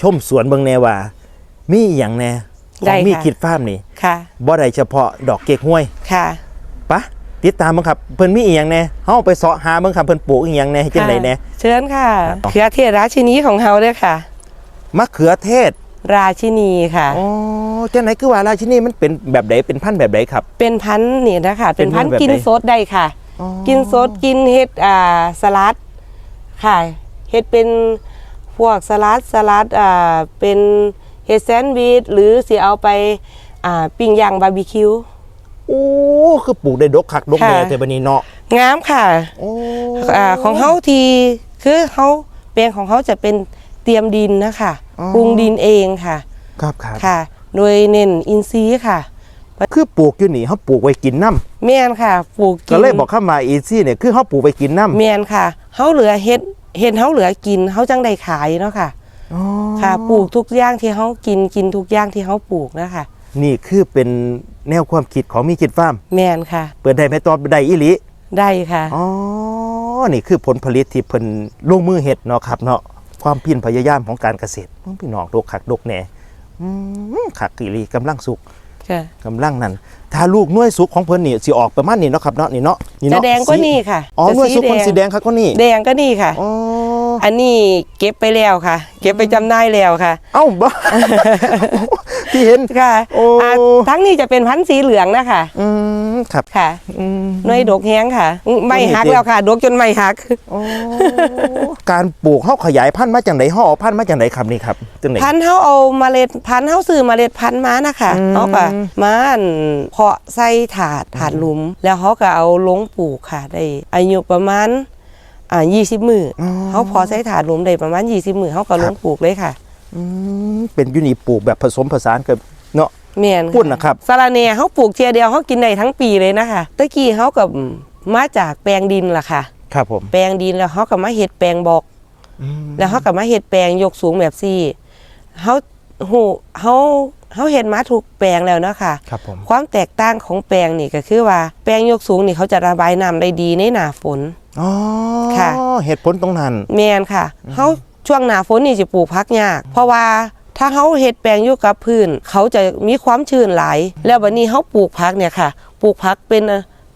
ชมสวนเบิ่งแน่ว่า มีอหย่างแน่ขได้องค่ะมีคิดฟาร์มนี่ค่ะ บ่ได้เฉพาะดอกเก๊กห้วยค่ะ ปะติดตามเบิ่งครับเพิ่นมีอีหยังแน่เฮาไปเสาะหาเบิ่งครับเพิ่นปลูกอีหยังแน่เฮ็ดจังไดแน่ค่ะเชิญค่ะครับ เขือเทศราชินีของเฮาเด้อค่ะ มะเขือเทศราชินีค่ะ อ๋อจังไหนคือว่าราชินีมันเป็นแบบใดเป็นพันธุ์แบบใดครับ เป็นพันธุ์นี่นะคะเป็เป็นนพันธุ์แบบกินไหนสดได้ค่ะอ๋อกินสดกินเฮ็ดอ่าสลัดค่ะเฮ็ดเป็น พวกสลัดสลัดอ่าเป็นเฮ็ดแซนด์วิชหรือสิเอาไปอ่าปิ้งย่างบาร์บีคิว โอ้คือปลูกได้ดกคักดกแน่ค่ะ แต่บัดนี้เนาะงามค่ะโอ้อ่าของเฮาทีคือเฮาแปลงของเฮาจะเป็นเตรียมดินนะคะปรุงดินเองค่ะครับครับค่ะ โดยเน้นอินทรีย์ค่ะคือปลูกอยู่นี่เฮาปลูกไว้กินน้ำแม่นค่ะปลูกกิน ก็เลยบอกคำว่าอีซี่เนี่ยคือเฮาปลูกไว้กินน้ำแม่นค่ะ เฮาเหลือเฮ็ด เฮ็ดเฮาเหลือกินเฮาจังได้ขายเนาะค่ะอ๋อค่ะปลูกทุกอย่างที่เขากินกินทุกอย่างที่เขาปลูกนะคะนี่คือเป็นแนวความคิดของมีคิดฟาร์มแมนค่ะ เปิดได้ไหมตอบได้อีหลีได้ค่ะอ๋อนี่คือผลผลิตที่เพิ่นลงมือเฮ็ดเนาะครับเนาะความเพียรพยายามของการเกษตรพี่น้องดกคักดกแหน่อืมคักอีหลีกำลังสุก ค่ะกำลังนั่นถ้าลูกหน่วยสุกของเพิ่นนี่สิออกประมาณนี้เนาะครับเนาะนี่เนาะนี่จะเนาะแดงก็นี่ค่ะอ๋อจะหน่วยสุกคนสีแดงครับก็นี่แดงก็นี่ค่ะอ๋อ อันนี้เก็บไปแล้วค่ะ เก็บไปจำหน่ายแล้วค่ะ เอ้าบ่ที่เห็น ค่ะโอ้ อ่าทั้งนี้จะเป็นพันธุ์สีเหลืองนะคะอืมครับค่ะอืม หน่วยดกแห้งค่ะไม่หักแล้วค่ะ ดกจนไม่หัก โอ้ การปลูกเฮาขยายพันธุ์มาจากไหนเฮาเอาพันธุ์มาจากไหนครับนี่ครับจังไหน พันธุ์เขาเอาเมล็ดพันธุ์เขาซื้อเมล็ดพันธุ์มานะคะอืมเขาก็มาอั่นเพาะใส่ถาดถาดหลุม แล้วเขาก็เอาลงปลูกค่ะได้อายุประมาณ อ่า20มืออเขาเพอใส่ถาดหลุมได้ประมาณ20มือเขาก็ลงปลูกเลยค่ะอืมเป็นยูนิปลูกแบบผสมผสานกับเนาะแม่นพูดนะครับสาระเนเขาปลูกเทียเดียวเขากินได้ทั้งปีเลยนะคะตะกี้เขากับมาจากแปลงดินล่ะค่ะ ครับผมแปลงดินแล้วเขาก็มาเฮ็ดแปลงบอกแล้วเขาก็มาเฮ็ดแปลงยกสูงแบบซี่เขาหูเขาเขาเห็นมาถูกแปลงแล้วเนาะค่ะครับผมความแตกต่างของแปลงนี่ก็คือว่าแปลงยกสูงนี่เขาจะระบายน้ำได้ดีในหน้าฝน อ๋อค่ะ เหตุผลตรงนั้น แมนค่ะเขาช่วงหน้าฝนนี่จะปลูกพักยาก เพราะว่าถ้าเขาเฮ็ดแปลงอยู่กับพื้น เขาจะมีความชื้นหลาย แล้วบัดนี้เขาปลูกพักเนี่ยค่ะ ปลูกพักเป็น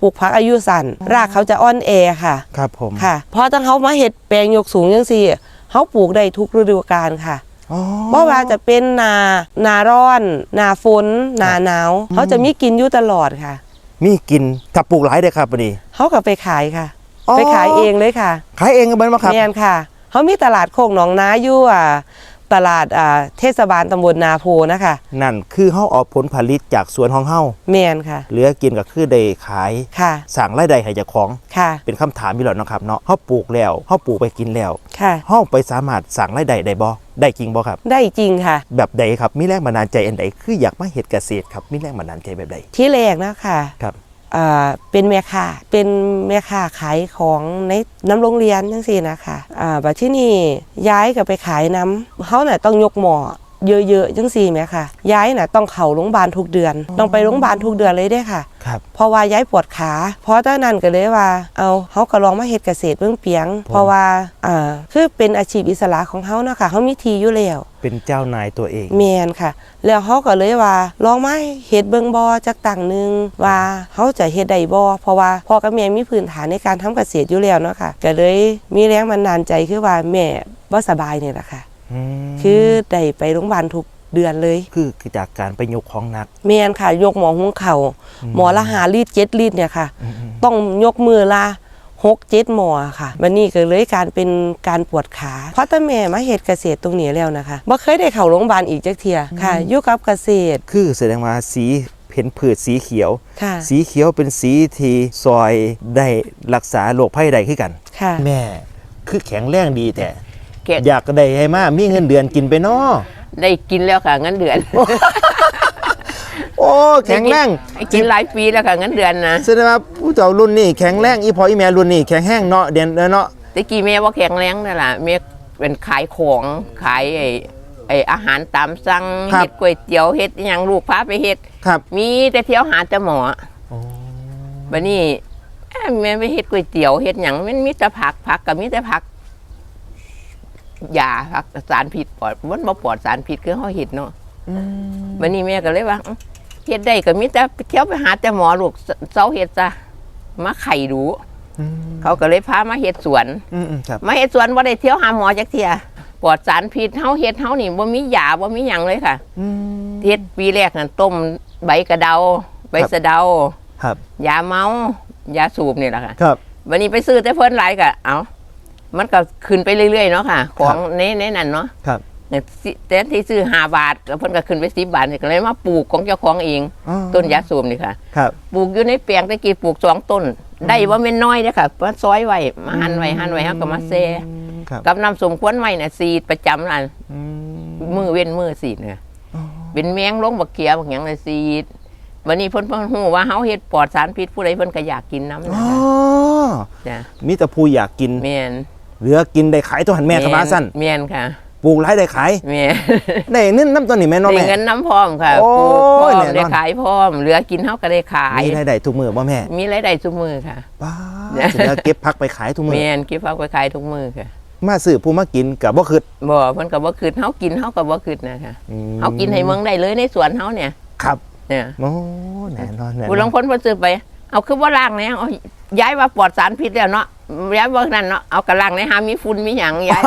ปลูกพักอายุสั้นรากเขาจะอ่อนแอค่ะ ครับผม ค่ะพอตั้งเขามาเฮ็ดแปลงยกสูงจังซี่เขาปลูกได้ทุกฤดูกาลค่ะอ๋อเพราะว่าจะเป็นนานาร้อนหนาฝนหนาหนาว เขาจะมีกินอยู่ตลอดค่ะ มีกินถ้าปลูกหลายได้อครับพอดีเขาก็ไปขายค่ะ อ๋อ ไปขายเองเลยค่ะขายเองกันบ้างครับ แม่นค่ะเขามีตลาดโคกหนองนาอยู่อ่าตลาดอ่าเทศบาลตำบลนาโพนะคะนั่นคือเฮาเอาผลผลิตจากสวนของเฮาแม่นค่ะเหลือกินก็คือได้ขายค่ะสั่งรายได้ให้เจ้าของค่ะเป็นคำถามอยู่แล้วเนาะครับเนาะเฮาปลูกแล้วเฮาปลูกไปกินแล้วค่ะ เฮาไปสามารถสั่งรายได้ได้บ่ได้จริงบ่ครับ ได้จริงค่ะ แบบใดครับมีแรงบันดาลใจอันใดคืออยากมาเฮ็ดเกษตรครับมีแรงบันดาลใจแบบใดที่แรกนะคะครับอ่า เป็นแม่ค้าเป็นแม่ค้าขายของในน้ำโรงเรียนจังสี่นะคะอ่าบัดที่นี่ย้ายกับไปขายน้ำเขาน่ยต้องยกหม้อ เยอะๆจังซี่ไหมค่ะย้ายน่ะต้องเข้าโรงพยาบาลทุกเดือน ต้องไปโรงพยาบาลทุกเดือนเลยเด้อค่ะครับเพราะว่าย้ายปวดขา เพราะตอนนั้นก็เลยว่าเอาเขาก็ลองมาเฮ็ดเกษตรเบื้องเปียง เพราะว่าอ่าคือเป็นอาชีพอิสระของเขาเนาะค่ะเขามีทีอยู่แล้วเป็นเจ้านายตัวเองแมนค่ะ แล้วเขาก็เลยว่าลองมาเฮ็ดเบิ่งบ่จักต่างหนึงว่าเขาจะเฮ็ดได้บ่เพราะว่าพ่อกับแม่มีพื้นฐานในการทำเกษตรอยู่แล้วเนาะค่ะก็เลยมีแรงบันดาลใจคือว่าแม่บ่สบายนี่แหละค่ะอืม คือได้ไปโรงพยาบาลทุกเดือนเลย คือคือจากการไปยกของหนักแม่นค่ะ ยกหมอหุงเข่าหมอละหาลีดเจ็ดลีดเนี่ยค่ะ ต้องยกมือละหกเจ็ดหมอค่ะวันนี้ก็เลยการเป็นการปวดขาเพราะตั้งแม่มาเหตุเกษตรตรงนี้แล้วนะคะบ่เคยได้เข้าโรงพยาบาลอีกจักเทียค่ะอยู่กับเกษตร คือแสดงว่าสีเห็นผืชสีเขียวค่ะสีเขียวเป็นสีที่ซอยได้รักษาโรคภัยใดขึ้นกันค่ะแม่คือแข็งแรงดีแต่ เก็ดอยากได้ให้มามีเงินเดือนกินไปเนาะได้กินแล้วค่ะเงินเดือน โอ้แข็งแรงได้กินหลายปีแล้วค่ะเงินเดือนนะแสดงว่าผู้เจ้ารุ่นนี้แข็งแรงอีพออีแม่รุ่นนี้แข็งแรงเนาะเด่นเนาะแตะกี้แม่ว่าแข็งแรงนั่นแหละแม่เป็นขายของขายไอ้ไอ้อาหารตามสั่งเฮ็ดก๋วยเตี๋ยวเฮ็ดอหยังลูกพาไปเฮ็ดครับ มีแต่เที่ยวหาแต่หมอบัดนี้เอ้ยแม่ไปเฮ็ดก๋วยเตี๋ยวเฮ็ดหยังมันมีแต่ผักผักกับมีแต่ผัก ยารักสารพิษปลอดมันบ่ปลอดสารพิษคือเฮาเฮ็ดเนาะวันนี้แม่ก็เลยว่าอื้อเฮ็ดได้ก็มีแต่เที่ยวไปหาแต่หมอลูกเซาเฮ็ดซะมาไข่ดูเขาก็เลยพามาเฮ็ดสวนอืมอืมครับมาเฮ็ดสวนบ่ได้เที่ยวหาหมอจักเที่ยปลอดสารพิษเฮาเฮ็ดเฮานี่บ่มียาบ่มีหยังเลยค่ะอืมเฮ็ดปีแรกนั่นต้มใบกระเดาใบครับสะเดาครับยาเมายาสูบนี่แหละค่ะ ครับ วันนี้ไปซื้อแต่เพิ่นหลายก็เอา มันก็ขึ้นไปเรื่อยๆเนาะค่ะ ของในในนั้นเนาะครับเนี่ยสิแต่ที่ซื้อห้าบาทแล้วเพิ่นก็ขึ้นไปสิบบาทนี่ก็เลยมาปลูกของเจ้าของเองอ๋อต้นยาสูบนี่ค่ะ ครับปลูกอยู่ในแปลงตะกี้ปลูกสองต้น ได้ว่าเป็นน้อยเด้อค่ะมาซอยไว้มาหั่นไว้หั่นไว้เฮาก็มาแซ่ครับกับน้ำสมควรไว้น่ะสีดประจำนั่นอืมมือเว้นมือสีดเนี่ยเป็นแมงลงบักเกียบักหยังเลยสีดวันนี้เพิ่นเพิ่นฮู้ว่าเฮาเฮ็ดปลอดสารพิษผู้ใดเพิ่นก็อยากกินน้ำนะอ๋อจ้ะมีแต่ผู้อยากกินแม่น เหลือกินได้ขายตัวหันแม่กับมาสั้นแม่นค่ะปลูกไรได้ขายแม่นได้เงินน้ำตัวนี้แม่เน้องได้แม่เงินน้ำพร้อมค่ะโอ้ปลูกพร้อมยแน่นอนได้ขายพร้อมเหลือกินเฮาก็ได้ขายมีรายได้ทุกมือบ่แม่ มีรายได้ทุกมือค่ะป้าดสิเหลือเก็บพักไปขายทุกมือแม่นเก็บเอาไปขายทุกมือค่ะมาซื้อผู้มากินกับบ่คืดบ่เพิ่นก็บ่คืดเฮากินเฮาก็บ่คืดนะคะอืมเฮากินให้เมืองได้เลยในสวนเฮาเนี่ย ครับ เนี่ยโอ้แน่นอนแน่นผู้อลานงคนเพิ่นซื้อไป เอาคือบ่ล้างเนี่ยเอาย้ายว่าปลอดสารพิษแล้วเนาะย้ายว่านั่นเนาะเอากระล้างในหามีฝุ่นมีหยังย้าย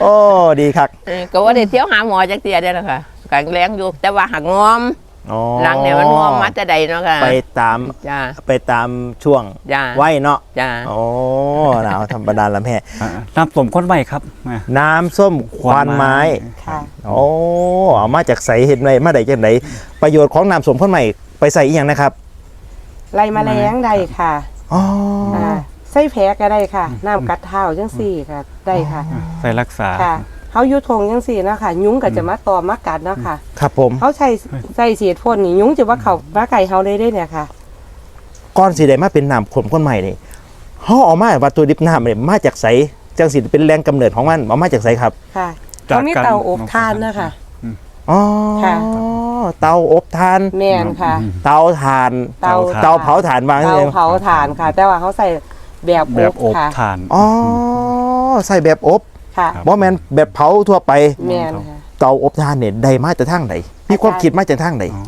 โอ้ดีครับเออก็ว่าได้เที่ยวหาหมอจักเที่ยได้แล้วค่ะกังแรงอยู่แต่ว่าหักงอม อ๋อหลังเนี่ยมันงอมมาแต่ใดเนาะค่ะไปตามจ้าไปตามช่วงจ้าไว้เนาะจ้าโอ้หนาวธรรมดาละแม่อ่าน้ำสมข้นใบครับอ่าน้ำส้มควันไม้ค่ะโอ้เอามาจากใสเห็ดไหมมาได้จากไหนประโยชน์ของน้ำส้มข้นใหม่ไปใส่อีกอย่างนะครับไล่แมลงได้ค่ะอ๋ออ่าใส่แผลก็ได้ค่ะ น้ำกัดเท้าจังสี่ค่ะได้ค่ะใส่รักษาค่ะ เขาอยุทงจังสี่เนาะค่ะยุ้งก็จะมาตอมมากัดเนาะค่ะครับผมเขาใส่ใส่เสียดพ่นนี่ยุ้งจะว่าเขาว่าไก่เขาได้ได้เนี่ยค่ะก้อนสีแดงมาเป็นน้ำขมข้นใหม่นี่เขาเออกมาว่าตัวดิบน้ำเนี่ยมาจากใสจังสีเป็นแรงกำเนิดของมันเอามาจากใสครับ ค่ะจากเขามีการเตาอบทานนะคะอ๋อค่ะเตาอบทานแมนค่ะ เตาถ่าน เตาเตาเผาถ่านวางเตาเองเผาถ่านค่ะ แต่ว่าเขาใส่แบบแบอบบอบค่ะทานอ๋อใส่แบบอบ ค่ะบ่แมนแบบเผาทั่วไป แมนค่ะเตาอบทานเนี่ยได้มาจากทางไหนมีความคิดมาจากทางไหนอ๋อ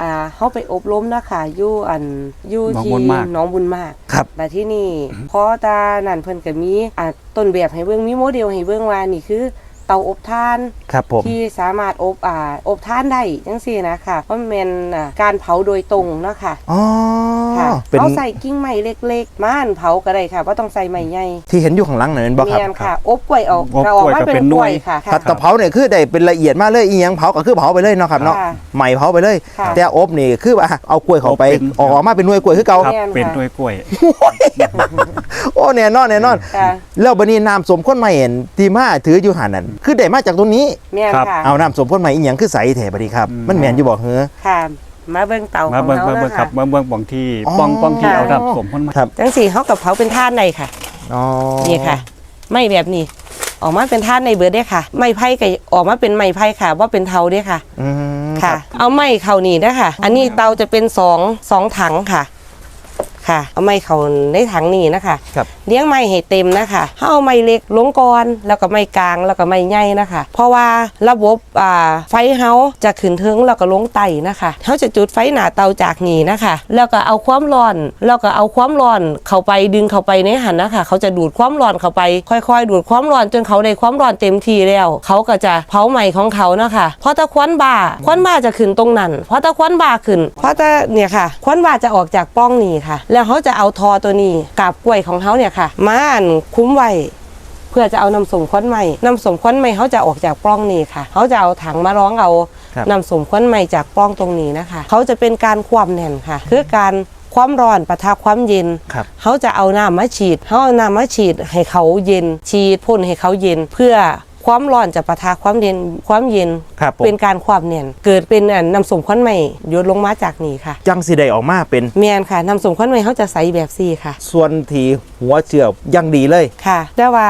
อ่าเขาไปอบรมนะคะอยู่อันอยู่หนองที่บุญมากหน้องบุญมากครับแต่ที่นี่พอตานั่นเพิ่นก็มีอ่าต้นแบบให้เบิ่งมีโมเดลให้เบิ่งว่านี่คือ เตาอบทานครับผมที่สามารถอบอ่าอบทานได้จังซี่นะคะเพราะมันเป็นอ่าการเผาโดยตรงเนาะค่ะอ๋อค่ะเป็นเอาใส่กิ่งไม้เล็กๆ ม่านเผาก็ได้ค่ะว่าต้องใส่ไม้ใหญ่ที่เห็นอยู่ข้างหลังนั่นเป็นบ่ครับเมียนค่ะ อบกล้วยออกอบก็ออกกล้วยมาก็เป็เป็นนกหน่ล้ววยยค่ะผัดกะเพราเนี่ยคือได้เป็นละเอียดมากเลยอีหยังเผาก็คือเผาไปเลยเนาะครับเนาะค่ะใหม่เผาไปเลยค่ะแต่อบนี่คือว่าเอากล้วยเข้าไปอบเป็นออกมาเป็นหน่วยกล้วยคือเก่าครับแม่นเป็นค่ะด้วยกล้วยโอ้แน่นอนแน่นอนค่ะแล้วบัดนี้น้ำสมข้นใหม่เห็นที่มาถืออยู่หันนั่นคือได้มาจากตรงนี้แม่นครับค่ะเอาน้ำสมข้นใหม่อีหยังคือใสแท้บัดนี้ครับอืมมันแม่นอยู่บ่เฮ้อค่ะ มาเบิ่งเตาขมาองเบิ่งเขาเบิ่งเบิ่งนะครัคะบเบิ่งเบิ่งบางที่อ๋อป้องป้องที่ค่ะเอาน้ำสมข้นมาครับจังสี่เขากับเผาเป็นท่านในค่ะ อ๋อนี่ค่ะ ไม่แบบนี้ ออกมาเป็นท่านในเบิดได้ค่ะ ไม้ไผ่ก็ออกมาเป็นไม้ไผ่ค่ะว่าเป็นเทาเด้ค่ะ อืมค่ะ เอาไม้เข่านี่นะคะอันนี้เตาจะเป็นสองสองถังค่ะ ค่ะ เอาไม้เข่าในถังนี้นะคะครับเลี้ยงไม้ให้เต็มนะคะถ้าเอาไม้เล็กลงก่อนแล้วก็ไม้กลางแล้วก็ไม้ใหญ่นะคะ เพราะว่าระบบอ่าไฟเฮาจะขึ้นเทิงแล้วก็ลงไตนะคะเฮาจะจุดไฟหน้าเตาจากนี้นะคะ แล้วก็เอาความร้อน แล้วก็เอาความร้อนเข้าไปดึงเข้าไปในหันนะคะ เขาจะดูดความร้อนเข้าไป ค่อยๆ ดูดความร้อนจนเขาได้ความร้อนเต็มที่แล้ว เขาก็จะเผาไหม้ของเขานะคะเพราะถ้าควันบ่าควันบ่าจะขึ้นตรงนั้นเพราะถ้าควันบ่าขึ้นเพราะถ้าเนี่ยค่ะควันบ่าจะออกจากปล้องนี้ค่ะแล้วเขาจะเอาทอตัวนี้กับกล้วยของเขาเนี่ยค่ะมาอันคุ้มไว้เพื่อจะเอาน้ำสมควันใหม่น้ำสมควันใหม่เขาจะออกจากปล้องนี้ค่ะเขาจะเอาถังมาร้องเอาครับน้ำสมควันใหม่จากปล้องตรงนี้นะคะเขาจะเป็นการความแน่นค่ะ คือการความร้อนปะทะความเย็นครับเขาจะเอาน้ำมาฉีดเขาเอาน้ำมาฉีดให้เขาเย็น ฉีดพ่นให้เขาเย็นเพื่อ ความร้อนจะปะทะความเย็นความเย็นครับผม เป็นการความแน่นเกิดเป็นอันน้ำสมควันใหม่หยดลงมาจากนี้ค่ะจังสิได้ออกมาเป็น เมียนค่ะน้ำสมควันใหม่เขาจะใสแบบซี่ค่ะ ส่วนที่หัวเจือบยังดีเลย ค่ะแต่ว่า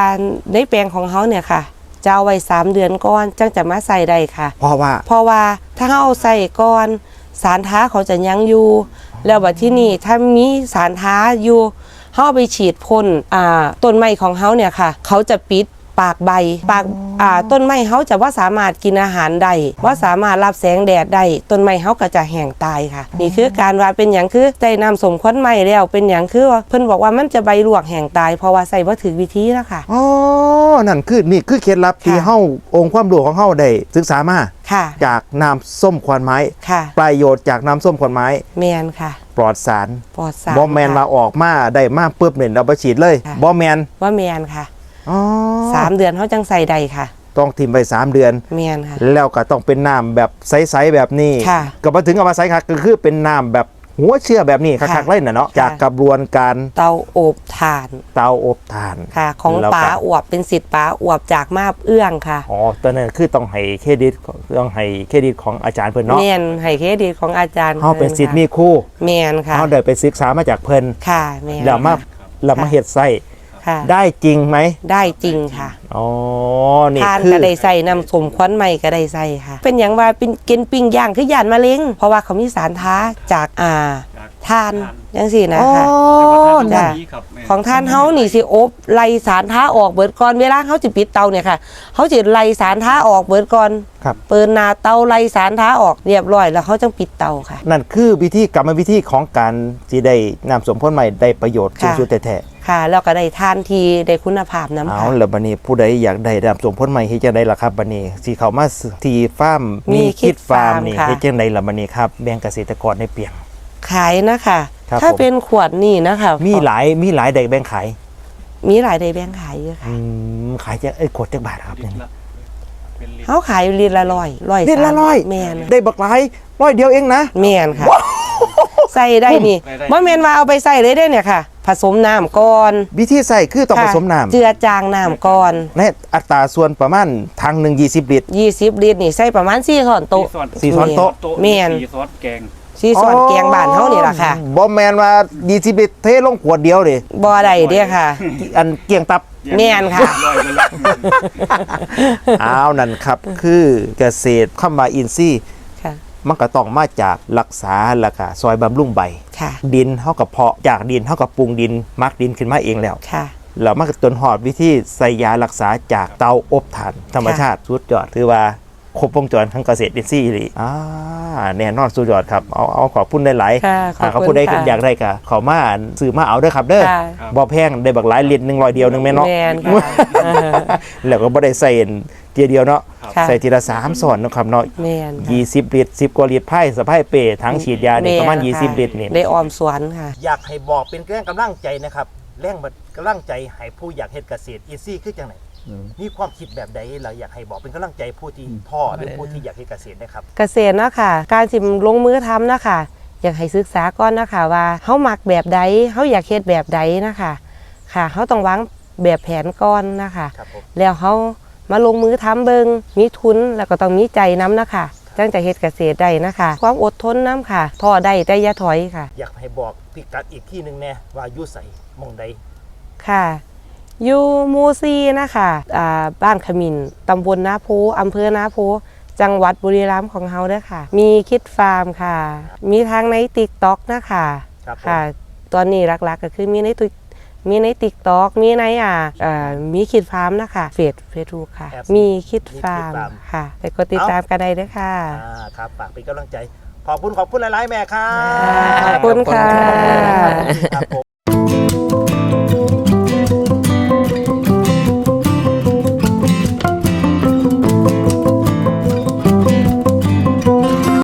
ในแปลงของเขาเนี่ยค่ะ จะเอาไว้สามเดือนก่อนจังจะมาใส่ได้ค่ะ เพราะว่า เพราะว่าถ้าเขาเอาใส่ก่อนสารท้าเขาจะยังอยู่ แล้วบัดที่นี่ถ้ามีสารท้าอยู่เฮาเอาไปฉีดพ่นอ่าต้นไม้ของเฮาเนี่ยค่ะ เขาจะปิด ปากใบ ปากอ่าต้นไม้เฮาจะว่าสามารถกินอาหารได้ว่าสามารถรับแสงแดดได้ต้นไม้เฮาก็จะแห้งตายค่ะ นี่คือการว่าเป็นอย่างคือได้น้ำสมควันไม้แล้วเป็นอย่างคือว่าเพิ่นบอกว่ามันจะใบลวกแห้งตายเพราะว่าใส่บ่ถือวิธีแล้วค่ะ อ๋อ นั่นคือนี่คือเคล็ดลับที่ค่ะเฮาองค์ความรู้ของเฮาได้ศึกษามาค่ะจากน้ำส้มควันไม้ ค่ะ ประโยชน์จากน้ำส้มควันไม้แมนค่ะ ปลอดสาร ปลอดสารบอแมนค่ะมาออกมาได้มาปุ๊บเนี่ยเราไปฉีดเลยค่ะบอแมนว่าแมนค่ะ อ๋อสามเดือนเขาจังใส่ใดค่ะ ต้องทิมไป3เดือนแมนค่ะ แล้วก็ต้องเป็นน้ำแบบใสๆแบบนี้ค่ะก็มาถึงกับมาใสครับก็คือเป็นน้ำแบบหัวเชื่อแบบนี้คักค่ะๆเลยนะเนาะค่ะจากกระบวนการเตาอบถ่าน เตาอบถ่านค่ะ ของแล้วก็ป๋าอวบเป็นสิทธิ์ป๋าอวบจากมาบเอื้องค่ะอ๋อตอนนั้นคือต้องให้เครดิตต้องให้เครดิตของอาจารย์เพิ่นเนาะแมนให้เครดิตของอาจารย์เฮาเป็นสิทธิ์ค่ะมีครู่แมนค่ะเฮาได้ไปศึกษามาจากเพิ่นค่ะแมนแล้วมาแล้วมาเฮ็ดไส้ ค่ะ ได้จริงไหม ได้จริงค่ะ อ๋อ นี่ทานคือก็ได้ใส่น้ำสมควันใหม่ก็ได้ใส่ค่ะ เป็นอย่างว่าเป็นกินปิ้งย่างคือยานมะเร็งเพราะว่าเขามีสารท้าจากอ่า ทานยังสี่นะอ๋อคะนั่นจ้ะ ของท่านเฮานี่สิอบไล่สารท้าออกเบิดก่อนเวลาเขาจะปิดเตาเนี่ยค่ะเขาจะไล่สารท้าออกเบิดก่อนครับ เปิดหน้าเตาไล่สารท้าออกเรียบร้อยแล้วเขาจึงปิดเตาค่ะ นั่นคือวิธีกรรมวิธีของการที่ได้นำสมผลใหม่ได้ประโยชน์สูงค่ะ สุดแท้ค่ะ แล้วก็ได้ทานทีได้คุณภาพๆน้ำเอาค่ะ แล้วบัดนี้ผู้ใดอยากได้นำสมผลใหม่เฮ็ดจังไดล่ะครับบัดนี้สิเข้ามาที่ฟาร์มมีมีคิดคิดฟาร์มฟาร์มนี่ค่ะ เฮ็ดจังไดล่ะบัดนี้ครับแบ่งเกษตรกรในเปียง ขายนะคะ ครับถ้าผม เป็นขวดนี่นะคะมีหลายมีหลายได้แบ่งขายมีหลายได้แบ่งขายเยอะค่ะอืมขายจะเอ้ยขวดจักบาทครับเนี่ยเขาขายลิตรละร้อยร้อยลิตรละสามร้อยแมนได้บักหลายร้อยเดียวเองนะ แมนค่ะ ใส่ได้นี่ได้ได้บ่แมนว่าเอาไปใส่เลยได้เนี่ยค่ะ ผสมน้ำก่อนวิธีใส่คือต้องผค่ะสมน้ำเจือจางน้ำก่อน ในอัตราส่วนประมาณทางหนึ่ง20ลิตร 20 ลิตรนี่ใส่ประมาณ4ช้อนโต๊ะสี่ช้อนโต๊ะ แม่นสี่ซอสแกง สี่ช้อนแกงบ้านเฮานี่ล่ะค่ะบอมแมนว่า20ลิตรเทลงขวดเดียวเลยบ่ได้เด้อค่ะ อันเกี่ยงตับแม่นค่ะร้อยไปแล้วอ้าวนั่นครับ คือเกษตรเข้ามาอินซี่ค่ะมันก็ต้องมาจากรักษาแล้วก็ซอยบำรุงใบค่ะดินเท่ากับเพาะจากดินเท่ากับปรุงดินมักดินขึ้นมาเองแล้วค่ะแล้วมันก็จนหอดวิธีใส่ยารักษาจากเตาอบถ่านธรรมชาติสุดยอดถือว่า ครบวงจรทั้งเกษตรอินทรีย์เลยอ่าแน่นอนสุดยอดครับ เอาเอาขอบคุณได้หลายค่ะขอบคุณอ่าเขาพูดได้ค่ะอยากได้ก็ขอมาซื้อมาเอาเด้อครับเด้อค่ะ บ่แพงได้บักหลายลิตรหนึ่งร้อยเดียวหนึงแม่เนาะ แม่นค่ะเออแล้วก็บ่ได้ใส่เทียเดียวเนาะค่ะ ใส่ทีละสามส่วนเนาะครับเนาะแม่นค่ะ ยี่สิบลิตรสิบกว่าลิตรไพ่สะพายเปทั้งฉีดยาเนี่ยประมาณแนยี่ค่สิบลิตรนี่ได้ออมสวนค่ะ อยากให้บอกเป็นแรงกำลังใจนะครับ แรงกำลังใจให้ผู้อยากเฮ็ดเกษตรอีซี่คือจังไหน มีความคิดแบบใดเราอยากให้บอกเป็นกำลังใจผู้ที่ท้อหรือผู้ที่อยากเฮ็ดเกษตรนะครับ เกษตรเนาะค่ะ การสิลงมือทำเนาะค่ะ อยากให้ศึกษาก่อนนะคะว่าเฮามักแบบใดเฮาอยากเฮ็ดแบบใดนะคะค่ะเฮาต้องวางแบบแผนก่อนนะคะครับผม แล้วเฮามาลงมือทำเบิงมีทุนแล้วก็ต้องมีใจน้ำนะคะจังจะเฮ็ดเกษตรได้นะคะ ความอดทนน้ำค่ะท้อได้แต่อย่าถอยค่ะ อยากให้บอกพิกัดอีกที่หนึ่งแน่ว่าอยู่ใส่มองใดค่ะ อยู่หมูซีนะคะอ่าบ้านขมินตำบลนาโพอำเภอนาโพจังหวัดบุรีรัมย์ของเฮาเด้อค่ะ มีคิดฟาร์มค่ะ มีทางในติ๊กต็อกนะคะครับผมค่ะ ตอนนี้หลักๆก็คือมีในติ๊กมีในติ๊กต็อกมีในอ่าเอ่อมีคิดฟาร์มนะคะเฟซเฟซบุ๊กค่ะ มีคิดฟาร์มค่ะไปกดติดตามกันได้เด้อค่ะอ่าครับฝากเป็นกำลังใจ ขอบคุณขอบคุณหลายๆแม่ครับขอบคุณค่ะครับผม